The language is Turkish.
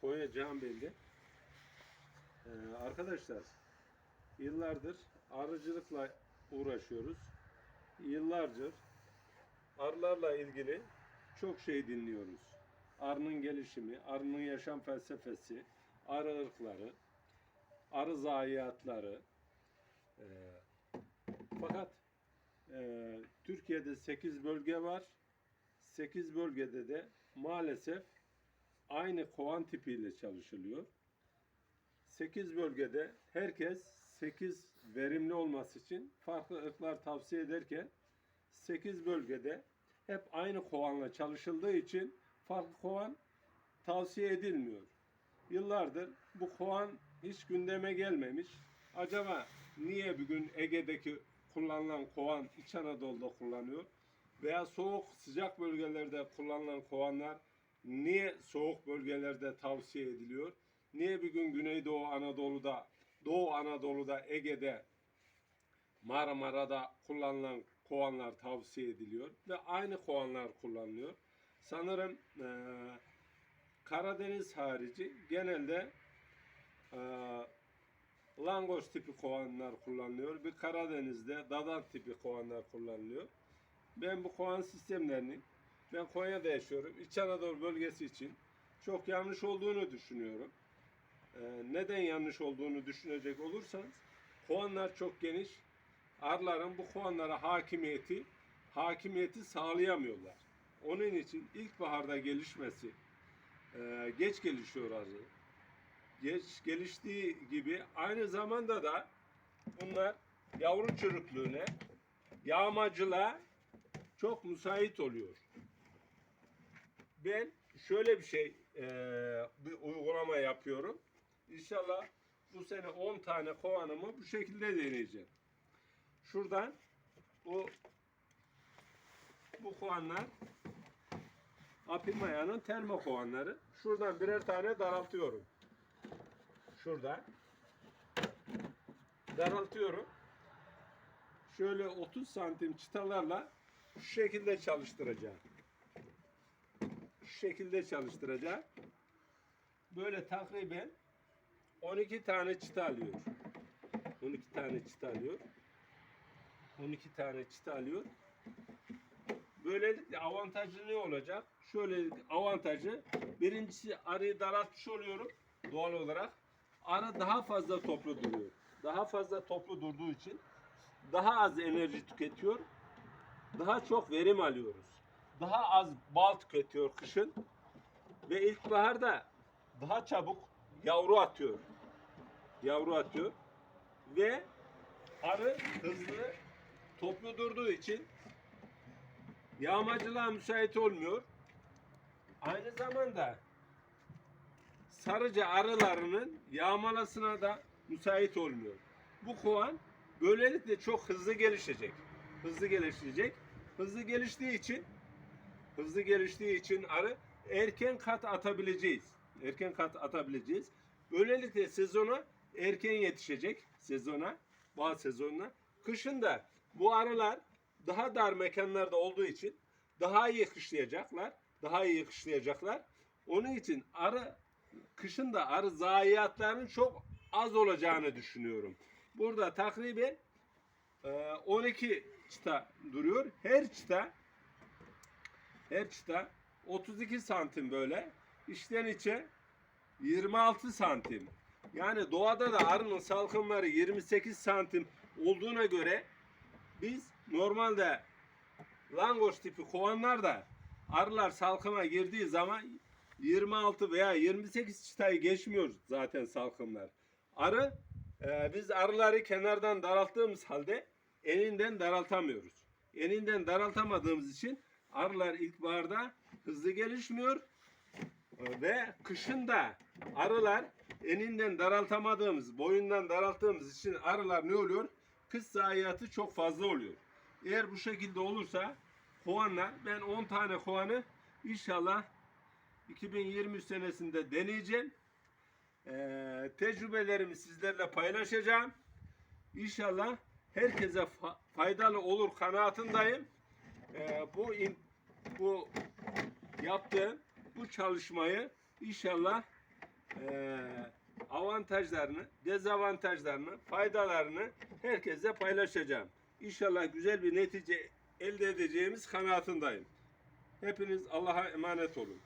Konya Cihanbeyli. Ee, arkadaşlar yıllardır arıcılıkla uğraşıyoruz. Yıllardır arılarla ilgili çok şey dinliyoruz. Arının gelişimi, arının yaşam felsefesi, arı ırkları, arı zayiatları. Ee, fakat e, Türkiye'de 8 bölge var. 8 bölgede de maalesef aynı kovan tipiyle çalışılıyor. 8 bölgede herkes 8 verimli olması için farklı ırklar tavsiye ederken 8 bölgede hep aynı kovanla çalışıldığı için farklı kovan tavsiye edilmiyor. Yıllardır bu kovan hiç gündeme gelmemiş. Acaba niye bugün Ege'deki kullanılan kovan İç Anadolu'da kullanıyor? Veya soğuk sıcak bölgelerde kullanılan kovanlar niye soğuk bölgelerde tavsiye ediliyor? Niye bir gün Güneydoğu Anadolu'da, Doğu Anadolu'da, Ege'de, Marmara'da kullanılan kovanlar tavsiye ediliyor ve aynı kovanlar kullanılıyor. Sanırım eee, Karadeniz harici genelde eee Langos tipi kovanlar kullanılıyor. Bir Karadeniz'de Dadan tipi kovanlar kullanılıyor. Ben bu kovan sistemlerinin ben Konya'da yaşıyorum. İç Anadolu bölgesi için çok yanlış olduğunu düşünüyorum. Ee, neden yanlış olduğunu düşünecek olursanız kovanlar çok geniş. Arıların bu kovanlara hakimiyeti hakimiyeti sağlayamıyorlar. Onun için ilkbaharda gelişmesi e, geç gelişiyor arı. Geç geliştiği gibi aynı zamanda da bunlar yavru çürüklüğüne, yağmacılığa çok müsait oluyor. Ben şöyle bir şey eee, bir uygulama yapıyorum. İnşallah bu sene 10 tane kovanımı bu şekilde deneyeceğim. Şuradan bu bu kovanlar Apimaya'nın termo kovanları. Şuradan birer tane daraltıyorum. Şuradan daraltıyorum. Şöyle 30 santim çıtalarla şu şekilde çalıştıracağım. Şekilde çalıştıracağım. Böyle takriben 12 tane çıta alıyor. 12 tane çıta alıyor. 12 tane çıta alıyor. Böylelikle avantajı ne olacak? Şöyle avantajı birincisi arıyı daraltmış oluyorum doğal olarak. Arı daha fazla toplu duruyor. Daha fazla toplu durduğu için daha az enerji tüketiyor. Daha çok verim alıyoruz. Daha az bal tüketiyor kışın. Ve ilkbaharda daha çabuk yavru atıyor. Yavru atıyor. Ve arı hızlı toplu durduğu için yağmacılığa müsait olmuyor. Aynı zamanda sarıca arılarının yağmalasına da müsait olmuyor. Bu kovan böylelikle çok hızlı gelişecek. Hızlı gelişecek. Hızlı geliştiği için hızlı geliştiği için arı erken kat atabileceğiz. Erken kat atabileceğiz. Böylelikle sezona erken yetişecek sezona, bağ sezonuna. Kışın da bu arılar daha dar mekanlarda olduğu için daha iyi kışlayacaklar. Daha iyi kışlayacaklar. Onun için arı kışın da arı zayiatlarının çok az olacağını düşünüyorum. Burada takriben e, 12 çıta duruyor. Her çıta her çıta 32 santim böyle. İçten içe 26 santim. Yani doğada da arının salkımları 28 santim olduğuna göre biz normalde langos tipi kovanlar da arılar salkıma girdiği zaman 26 veya 28 çıtayı geçmiyor zaten salkımlar. Arı e, biz arıları kenardan daralttığımız halde eninden daraltamıyoruz. Eninden daraltamadığımız için arılar ilkbaharda hızlı gelişmiyor e, ve kışın da arılar eninden daraltamadığımız, boyundan daralttığımız için arılar ne oluyor? Kış zayiatı çok fazla oluyor. Eğer bu şekilde olursa kovanlar, ben 10 tane kovanı inşallah 2023 senesinde deneyeceğim. Ee, tecrübelerimi sizlerle paylaşacağım. İnşallah herkese fa- faydalı olur kanaatindeyim. Ee, bu in- bu yaptığım bu çalışmayı inşallah eee, avantajlarını, dezavantajlarını, faydalarını herkesle paylaşacağım. İnşallah güzel bir netice elde edeceğimiz kanaatindeyim. Hepiniz Allah'a emanet olun.